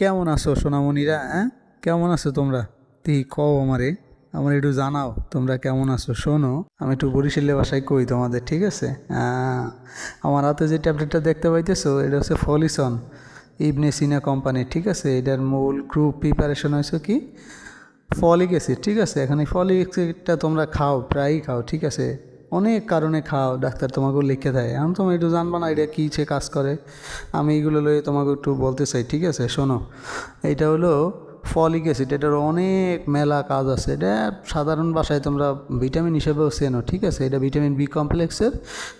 কেমন আছো সোনামণিরা হ্যাঁ? কেমন আছো তোমরা? তুই কও আমারে। আমার একটু জানাও, তোমরা কেমন আছো? শোনো, আমি একটু বরিশালের বাসায় কই তোমাদের, ঠিক আছে? আমার হাতে যে ট্যাবলেটটা দেখতে পাইতেছো, এটা হচ্ছে ফলিসন ইবনে সিনা কোম্পানি ঠিক আছে? এটার মূল গ্রুপ প্রিপারেশন হয়েছে কি? ফলিক অ্যাসিড ঠিক আছে? এখানে ফলিক অ্যাসিডটা তোমরা খাও, প্রায়ই খাও, ঠিক আছে? অনেক কারণে খাও, ডাক্তার তোমাকেও লিখে দেয়। আমি তোমার একটু জানবা না, এটা কী সে কাজ করে? আমি এইগুলো লয়ে তোমাকে একটু বলতে চাই, ঠিক আছে? শোনো এটা হলো ফলিক অ্যাসিড, এটার অনেক মেলা কাজ আছে। এটা সাধারণ ভাষায় তোমরা ভিটামিন হিসেবেও চেনো, ঠিক আছে? এটা ভিটামিন বি কমপ্লেক্সের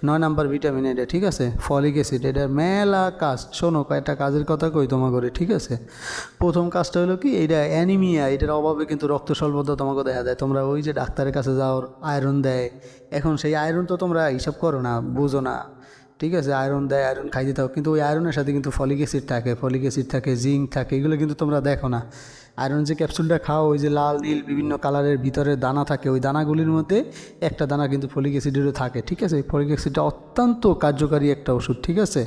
নয় নাম্বার ভিটামিন এটা, ঠিক আছে? ফলিক অ্যাসিড এটার মেলা কাজ। শোনো কয়েকটা কাজের কথা কই তোমা করে ঠিক আছে? প্রথম কাজটা হলো কি এটা অ্যানিমিয়া, এটার অভাবে কিন্তু রক্ত স্বল্পতা তোমাকে দেখা যায়। তোমরা ওই যে ডাক্তারের কাছে যাও, আয়রন দেয়। এখন সেই আয়রন তো তোমরা হিসাব করো না, বুঝো না। ঠিক আছে? আয়রন দেয়, আয়রন খাইতে থাকো। কিন্তু ওই আয়রনের সাথে কিন্তু ফলিক অ্যাসিড থাকে। ফলিক অ্যাসিড থাকে, জিঙ্ক থাকে, এগুলো কিন্তু তোমরা দেখো না। আয়রন যে ক্যাপসুলটা খাও, ওই যে লাল, নীল, বিভিন্ন কালারের ভিতরে দানা থাকে, ওই দানাগুলির মধ্যে একটা দানা কিন্তু ফলিক অ্যাসিডেরও থাকে, ঠিক আছে? এই ফলিক অ্যাসিডটা অত্যন্ত কার্যকারী একটা ওষুধ, ঠিক আছে?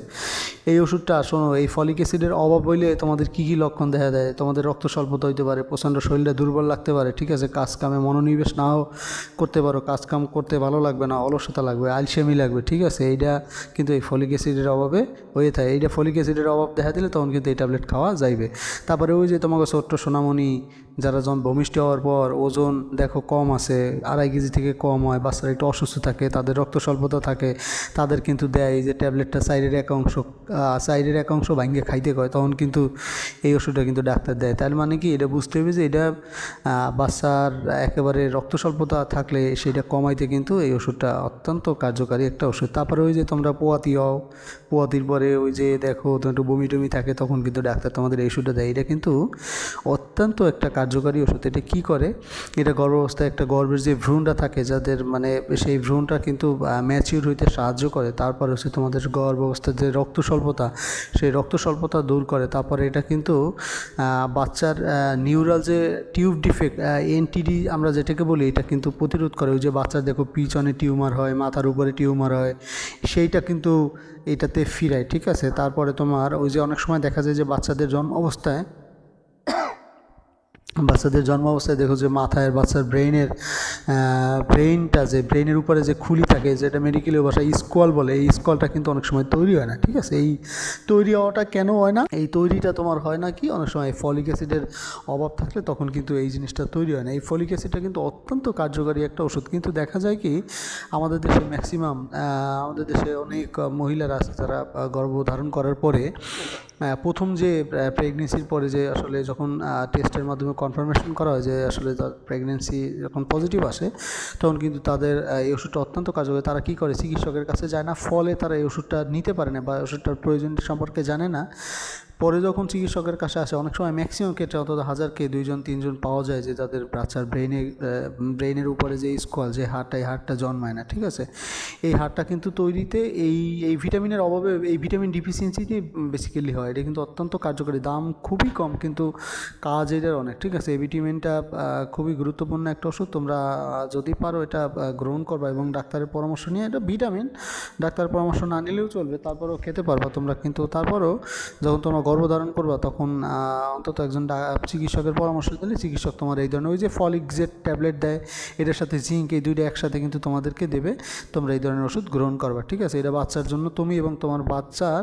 এই ওষুধটা শোনো, এই ফলিক অ্যাসিডের অভাব হইলে তোমাদের কী কী লক্ষণ দেখা দেয়? তোমাদের রক্ত স্বল্পতা হইতে পারে, প্রচণ্ড শরীরটা দুর্বল লাগতে পারে, ঠিক আছে? কাজ কামে মনোনিবেশ নাও, করতে পারো, কাজ কাম করতে ভালো লাগবে না, অলসতা লাগবে, আলসেমি লাগবে, ঠিক আছে? এইটা কিন্তু এই ফলিক অ্যাসিডের অভাবে হয়ে থাকে। এইটা ফলিক অ্যাসিডের অভাব দেখা দিলে তখন কিন্তু এই ট্যাবলেট খাওয়া যাইবে। তারপরে ওই যে তোমাকে ছোট্ট সোনামণি যারা যখন ভূমিষ্ঠ হওয়ার পর ওজন দেখো কম আছে, আড়াই কেজি থেকে কম হয়, বাচ্চারা একটু অসুস্থ থাকে, তাদের রক্ত স্বল্পতা থাকে, তাদের কিন্তু দেয় যে ট্যাবলেটটা সাইডের এক অংশ সাইডের এক অংশ ভাঙ্গে খাইতে কয়, তখন কিন্তু এই ওষুধটা কিন্তু ডাক্তার দেয়। তার মানে কি, এটা বুঝতে হবে যে এটা বাচ্চার একেবারে রক্ত স্বল্পতা থাকলে সেটা কমাইতে কিন্তু এই ওষুধটা অত্যন্ত কার্যকারী একটা ওষুধ। তারপরে ওই যে তোমরা পোয়াতি হও, পোয়াতির পরে ওই যে দেখো তোমার একটু বমি টমি থাকে, তখন কিন্তু ডাক্তার তোমাদের এই ওষুধটা দেয়। এটা কিন্তু অত্যন্ত একটা কার্যকারী ওষুধ। এটা কী করে? এটা গর্ভাবস্থায় একটা গর্ভের যে ভ্রূণটা থাকে, যাদের মানে সেই ভ্রূণটা কিন্তু ম্যাচিউর হইতে সাহায্য করে, তারপরে হচ্ছে তোমাদের গর্ভাবস্থার যে রক্ত স্বল্পতা সেই রক্ত স্বল্পতা দূর করে। তারপরে এটা কিন্তু বাচ্চার নিউরাল যে টিউব ডিফেক্ট এনটিডি আমরা যেটাকে বলি, এটা কিন্তু প্রতিরোধ করে। ওই যে বাচ্চার দেখো পিছনে টিউমার হয়, মাথার উপরে টিউমার হয়, সেইটা কিন্তু এটাতে ফিরায়, ঠিক আছে? তারপরে তোমার ওই যে অনেক সময় দেখা যায় যে বাচ্চাদের জন্ম অবস্থায় বাচ্চাদের জন্ম অবস্থায় দেখো যে মাথায় বাচ্চার ব্রেইনের ব্রেইনটা যে ব্রেইনের উপরে যে খুলি থাকে, যেটা মেডিকেলের ভাষায় স্কল বলে, এই স্কলটা কিন্তু অনেক সময় তৈরি হয় না, ঠিক আছে? এই তৈরি হওয়াটা কেন হয় না? এই তৈরিটা তোমার হয় না কি? অনেক সময় ফলিক অ্যাসিডের অভাব থাকলে তখন কিন্তু এই জিনিসটা তৈরি হয় না। এই ফলিক অ্যাসিডটা কিন্তু অত্যন্ত কার্যকারী একটা ওষুধ। কিন্তু দেখা যায় কি, আমাদের দেশে ম্যাক্সিমাম আমাদের দেশে অনেক মহিলারা আছে যারা গর্ভধারণ করার পরে প্রথম যে প্রেগনেন্সির পরে যে আসলে যখন টেস্টের মাধ্যমে কনফার্মেশন করা হয় যে আসলে তার প্রেগনেন্সি যখন পজিটিভ আসে, তখন কিন্তু তাদের এই ওষুধটা অত্যন্ত কাজ কার্যকরী। তারা কী করে? চিকিৎসকের কাছে যায় না, ফলে তারা এই ওষুধটা নিতে পারে না বা ওষুধটার প্রয়োজন সম্পর্কে জানে না। পরে যখন চিকিৎসকের কাছে আসে, অনেক সময় ম্যাক্সিমাম ক্ষেত্রে অন্তত হাজারকে দুইজন, তিনজন পাওয়া যায় যে তাদের বাচ্চার ব্রেনে ব্রেনের উপরে যে স্কল যে হাড়টা, এই হাড়টা জন্মায় না, ঠিক আছে? এই হাড়টা কিন্তু তৈরিতে এই এই ভিটামিনের অভাবে, এই ভিটামিন ডিফিসিয়েন্সিতে বেসিক্যালি হয়। এটা কিন্তু অত্যন্ত কার্যকরী। দাম খুবই কম, কিন্তু কাজ এটার অনেক, ঠিক আছে? এই ভিটামিনটা খুবই গুরুত্বপূর্ণ একটা ওষুধ। তোমরা যদি পারো এটা গ্রহণ করবা এবং ডাক্তারের পরামর্শ নিয়ে এটা ভিটামিন ডাক্তারের পরামর্শ না নিলেও চলবে, তারপরেও খেতে পারবা তোমরা। কিন্তু তারপরও যখন তোমরা গর্ভধারণ করবা, তখন অন্তত একজন চিকিৎসকের পরামর্শ দিলে চিকিৎসক তোমার এই ধরনের, ওই যে ফলিক যে ট্যাবলেট দেয়, এটার সাথে জিঙ্ক, এই দুইটা একসাথে কিন্তু তোমাদেরকে দেবে, তোমরা এই ধরনের ওষুধ গ্রহণ করবা, ঠিক আছে? এটা বাচ্চার জন্য তুমি এবং তোমার বাচ্চার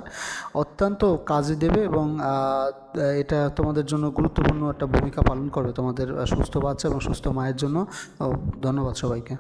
অত্যন্ত কাজে দেবে এবং এটা তোমাদের জন্য গুরুত্বপূর্ণ একটা ভূমিকা পালন করবে তোমাদের সুস্থ বাচ্চা এবং সুস্থ মায়ের জন্য। ধন্যবাদ সবাইকে।